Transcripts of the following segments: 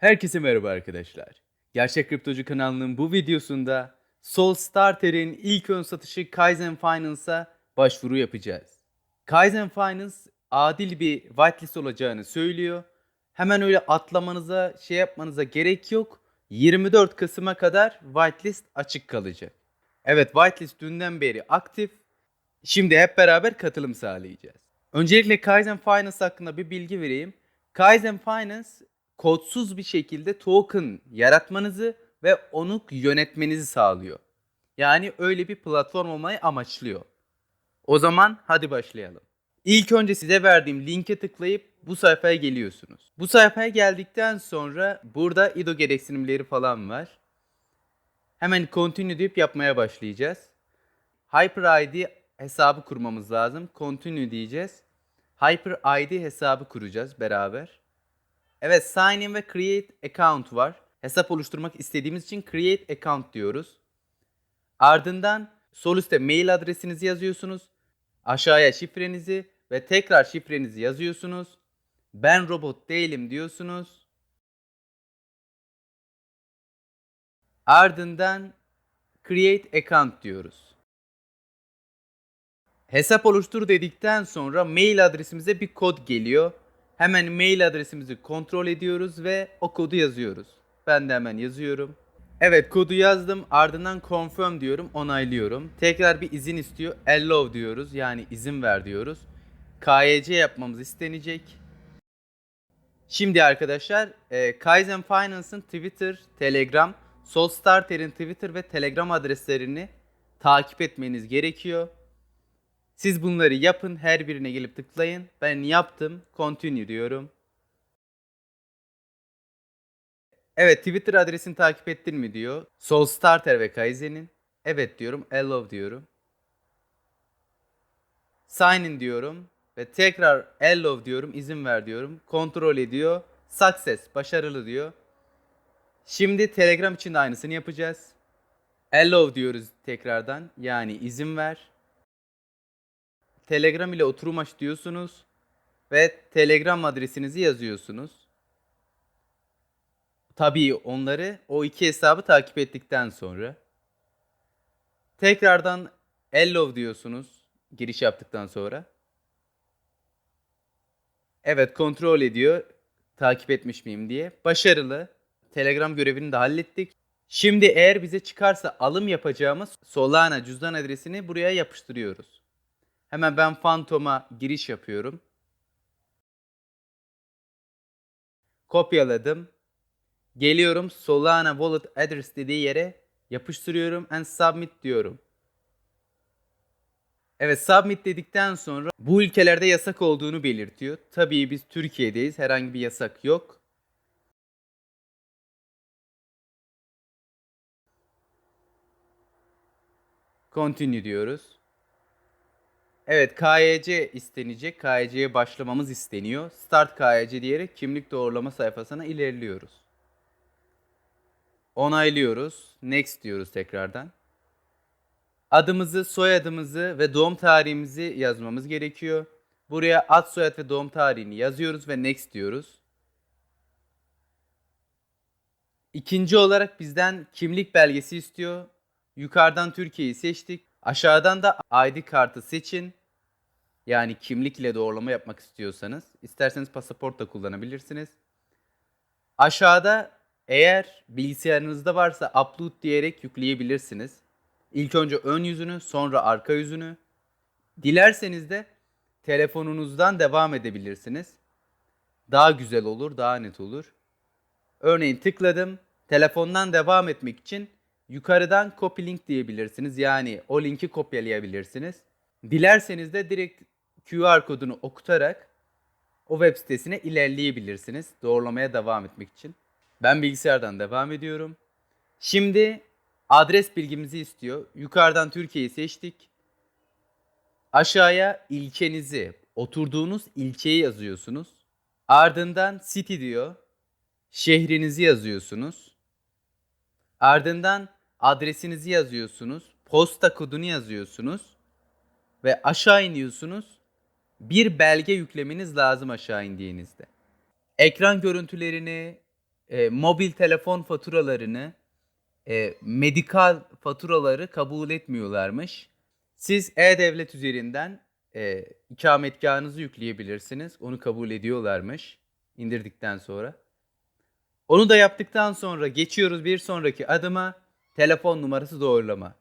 Herkese merhaba arkadaşlar. Gerçek Kriptocu kanalının bu videosunda Sol Starter'in ilk ön satışı Kaizen Finance'a başvuru yapacağız. Kaizen Finance adil bir whitelist olacağını söylüyor. Hemen öyle atlamanıza, şey yapmanıza gerek yok. 24 Kasım'a kadar whitelist açık kalacak. Evet whitelist dünden beri aktif. Şimdi hep beraber katılım sağlayacağız. Öncelikle Kaizen Finance hakkında bir bilgi vereyim. Kaizen Finance kodsuz bir şekilde token yaratmanızı ve onu yönetmenizi sağlıyor. Yani öyle bir platform olmayı amaçlıyor. O zaman hadi başlayalım. İlk önce size verdiğim linke tıklayıp bu sayfaya geliyorsunuz. Bu sayfaya geldikten sonra burada IDO gereksinimleri falan var. Hemen continue deyip yapmaya başlayacağız. Hyper ID hesabı kurmamız lazım. Continue diyeceğiz. Hyper ID hesabı kuracağız beraber. Evet sign in ve create account var. Hesap oluşturmak istediğimiz için create account diyoruz. Ardından sol üstte mail adresinizi yazıyorsunuz. Aşağıya şifrenizi ve tekrar şifrenizi yazıyorsunuz. Ben robot değilim diyorsunuz. Ardından create account diyoruz. Hesap oluştur dedikten sonra mail adresimize bir kod geliyor. Hemen mail adresimizi kontrol ediyoruz ve o kodu yazıyoruz. Ben de hemen yazıyorum. Evet kodu yazdım ardından confirm diyorum onaylıyorum. Tekrar bir izin istiyor. Allow diyoruz yani izin ver diyoruz. KYC yapmamız istenecek. Şimdi arkadaşlar e, Kaizen Finance'ın Twitter, Telegram, Solstarter'in Twitter ve Telegram adreslerini takip etmeniz gerekiyor. Siz bunları yapın, her birine gelip tıklayın. Ben yaptım, continue diyorum. Evet, Twitter adresini takip ettin mi diyor. Solstarter ve Kaizen'in. Evet diyorum, allow diyorum. Sign in diyorum ve tekrar allow diyorum, izin ver diyorum. Kontrol ediyor. Success, başarılı diyor. Şimdi Telegram için de aynısını yapacağız. Allow diyoruz tekrardan. Yani izin ver. Telegram ile oturum aç diyorsunuz ve Telegram adresinizi yazıyorsunuz. Tabii onları o iki hesabı takip ettikten sonra tekrardan allow diyorsunuz giriş yaptıktan sonra. Evet kontrol ediyor takip etmiş miyim diye. Başarılı. Telegram görevini de hallettik. Şimdi eğer bize çıkarsa alım yapacağımız Solana cüzdan adresini buraya yapıştırıyoruz. Hemen ben Phantom'a giriş yapıyorum. Kopyaladım. Geliyorum Solana Wallet Address dediği yere yapıştırıyorum and submit diyorum. Evet submit dedikten sonra bu ülkelerde yasak olduğunu belirtiyor. Tabii biz Türkiye'deyiz. Herhangi bir yasak yok. Continue diyoruz. Evet KYC istenecek. KYC'ye başlamamız isteniyor. Start KYC diyerek kimlik doğrulama sayfasına ilerliyoruz. Onaylıyoruz. Next diyoruz tekrardan. Adımızı, soyadımızı ve doğum tarihimizi yazmamız gerekiyor. Buraya ad, soyad ve doğum tarihini yazıyoruz ve next diyoruz. İkinci olarak bizden kimlik belgesi istiyor. Yukarıdan Türkiye'yi seçtik. Aşağıdan da ID kartı seçin. Yani kimlik ile doğrulama yapmak istiyorsanız. İsterseniz pasaport da kullanabilirsiniz. Aşağıda eğer bilgisayarınızda varsa upload diyerek yükleyebilirsiniz. İlk önce ön yüzünü sonra arka yüzünü. Dilerseniz de telefonunuzdan devam edebilirsiniz. Daha güzel olur, daha net olur. Örneğin tıkladım. Telefondan devam etmek için yukarıdan copy link diyebilirsiniz. Yani o linki kopyalayabilirsiniz. Dilerseniz de direkt QR kodunu okutarak o web sitesine ilerleyebilirsiniz. Doğrulamaya devam etmek için. Ben bilgisayardan devam ediyorum. Şimdi adres bilgimizi istiyor. Yukarıdan Türkiye'yi seçtik. Aşağıya ilçenizi, oturduğunuz ilçeyi yazıyorsunuz. Ardından city diyor. Şehrinizi yazıyorsunuz. Ardından adresinizi yazıyorsunuz. Posta kodunu yazıyorsunuz. Ve aşağı iniyorsunuz. Bir belge yüklemeniz lazım aşağı indiğinizde. Ekran görüntülerini, e, mobil telefon faturalarını, e, medikal faturaları kabul etmiyorlarmış. Siz e-devlet üzerinden e, ikametgahınızı yükleyebilirsiniz. Onu kabul ediyorlarmış indirdikten sonra. Onu da yaptıktan sonra geçiyoruz bir sonraki adıma telefon numarası doğrulama.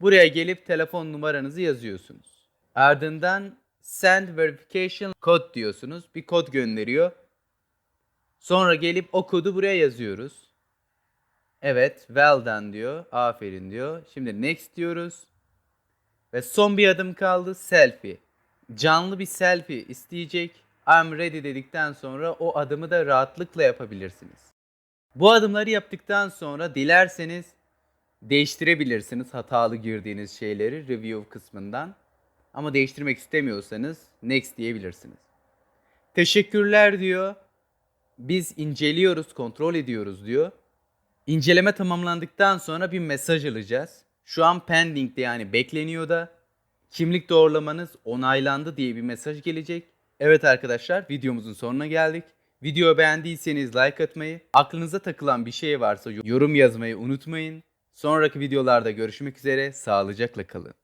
Buraya gelip telefon numaranızı yazıyorsunuz. Ardından send verification code diyorsunuz. Bir kod gönderiyor. Sonra gelip o kodu buraya yazıyoruz. Evet, well done diyor. Aferin diyor. Şimdi next diyoruz. Ve son bir adım kaldı selfie. Canlı bir selfie isteyecek. I'm ready dedikten sonra o adımı da rahatlıkla yapabilirsiniz. Bu adımları yaptıktan sonra dilerseniz değiştirebilirsiniz hatalı girdiğiniz şeyleri review kısmından. Ama değiştirmek istemiyorsanız next diyebilirsiniz. Teşekkürler diyor. Biz inceliyoruz, kontrol ediyoruz diyor. İnceleme tamamlandıktan sonra bir mesaj alacağız. Şu an pending'de yani bekleniyor da kimlik doğrulamanız onaylandı diye bir mesaj gelecek. Evet arkadaşlar videomuzun sonuna geldik. Videoyu beğendiyseniz like atmayı, aklınıza takılan bir şey varsa yorum yazmayı unutmayın. Sonraki videolarda görüşmek üzere, sağlıcakla kalın.